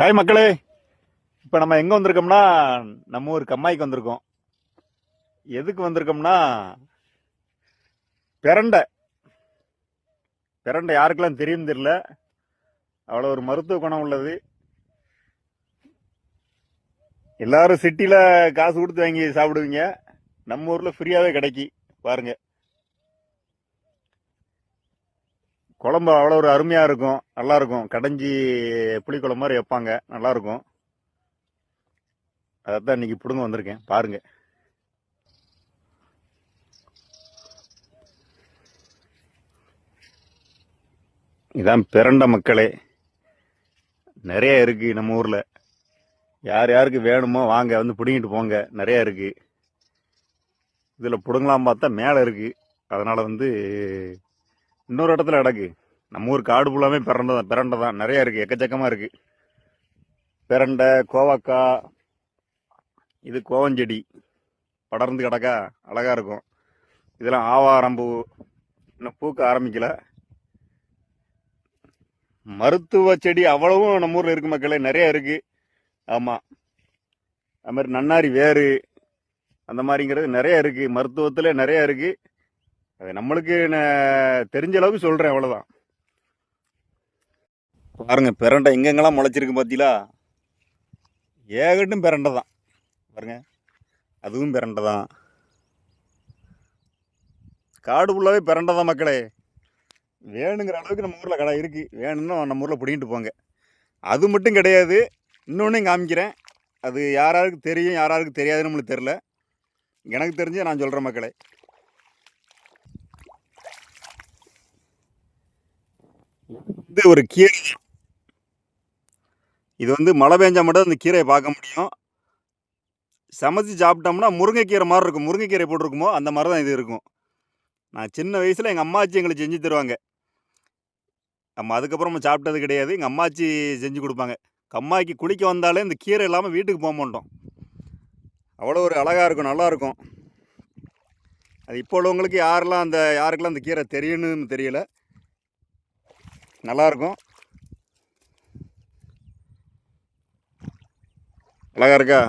Hi மக்களே. இப்போ நம்ம எங்கே வந்திருக்கோம்னா நம்ம ஊர் கம்மாய்க்கு வந்திருக்கோம். எதுக்கு வந்திருக்கோம்னா பிரண்டை. பிரண்டை யாருக்கெல்லாம் தெரியும் தெரியல. அவ்வளோ ஒரு மருத்துவ குணம் உள்ளது. எல்லாரும் சிட்டியில் காசு கொடுத்து வாங்கி சாப்பிடுவீங்க. நம்ம ஊரில் ஃப்ரீயாகவே கிடைக்கி. பாருங்கள் குழம்பு அவ்வளோ ஒரு அருமையாக இருக்கும். நல்லாயிருக்கும் கடைஞ்சி புளிக்குழம்பு மாதிரி வைப்பாங்க. நல்லாயிருக்கும் அதைத்தான் இன்னைக்கு பிடுங்க வந்திருக்கேன். பாருங்கள் இதான் பிறண்ட மக்களே. நிறைய இருக்குது நம்ம ஊரில். யார் யாருக்கு வேணுமோ வாங்க வந்து பிடுங்கிட்டு போங்க. நிறையா இருக்குது இதில் பிடுங்கலாம் பார்த்தா மேலே இருக்குது அதனால் வந்து இன்னொரு இடத்துல கிடக்கு நம்ம ஊர் காடு ஃபுல்லாமே பிரண்டை தான் பிரண்டை தான் நிறைய இருக்குது எக்கச்சக்கமாக இருக்குது பிரண்டை கோவக்காய் இது கோவஞ்செடி. படர்ந்து கிடக்கா அழகாக இருக்கும். இதெல்லாம் ஆவாரம்பூ இன்னும் பூக்க ஆரம்பிக்கல. மருத்துவ செடி அவ்வளவும் நம்ம ஊரில் இருக்கு மக்களே. நிறைய இருக்குது ஆமாம் அது மாதிரி நன்னாரி வேறு அந்த மாதிரிங்கிறது நிறைய இருக்குது மருத்துவத்தில் நிறையா இருக்குது அது நம்மளுக்கு நான் தெரிஞ்ச அளவுக்கு சொல்கிறேன் அவ்வளோதான் பாருங்க பிரண்டை எங்கெங்கெல்லாம் முளைச்சிருக்கு பார்த்தீங்களா ஏகட்டும் பெரண்டை தான் பாருங்க அதுவும் பெரண்டை தான் காடு ஃபுல்லாகவே பிரண்டை தான் மக்களே. வேணுங்கிற அளவுக்கு நம்ம ஊரில் கடை இருக்குது வேணும்னா நம்ம ஊரில் பிடிங்கிட்டு போங்க. அது மட்டும் கிடையாது. இன்னொன்றையும் காமிக்கிறேன். அது யாராருக்கு தெரியும் யாராருக்கு தெரியாதுன்னு நம்மளுக்கு தெரில எனக்கு தெரிஞ்சு நான் சொல்கிறேன் மக்களே. இது ஒரு கீரை. இது வந்து மழை பெஞ்சால் மட்டும் அந்த கீரையை பார்க்க முடியும். சமைச்சு சாப்பிட்டோம்னா முருங்கைக்கீரை மாதிரி இருக்கும். முருங்கைக்கீரை போட்டிருக்குமோ அந்த மாதிரி தான் இது இருக்கும். நான் சின்ன வயசில் எங்கள் அம்மாச்சி எங்களுக்கு செஞ்சு தருவாங்க. நம்ம அதுக்கப்புறமா சாப்பிட்டது கிடையாது. எங்கள் அம்மாச்சி செஞ்சு கொடுப்பாங்க. கம்மாய்க்கு குளிக்க வந்தாலே இந்த கீரை இல்லாமல் வீட்டுக்கு போக மாட்டோம். அவ்வளோ ஒரு அழகாக இருக்கும். நல்லா இருக்கும். அது இப்போ உள்ளவங்களுக்கு யாரெல்லாம் அந்த யாருக்கெல்லாம் அந்த கீரை தெரியும்னு தெரியல. நல்லா இருக்கும் இருக்கா?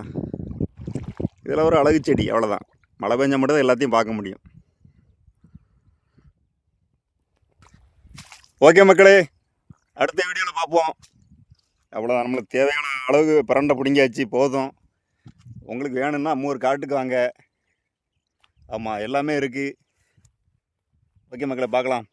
இதில் ஒரு அழகு செடி அவ்வளோதான். மழை பெஞ்ச மட்டும் தான் எல்லாத்தையும் பார்க்க முடியும். ஓகே மக்களே அடுத்த வீடியோவில் பார்ப்போம். அவ்வளோதான். நம்மளுக்கு தேவையான அளவு பரண்டை பிடிங்கியாச்சு போதும். உங்களுக்கு வேணும்னா மூணு காட்டுக்கு வாங்க. ஆமாம் எல்லாமே இருக்குது ஓகே மக்களை பார்க்கலாம்.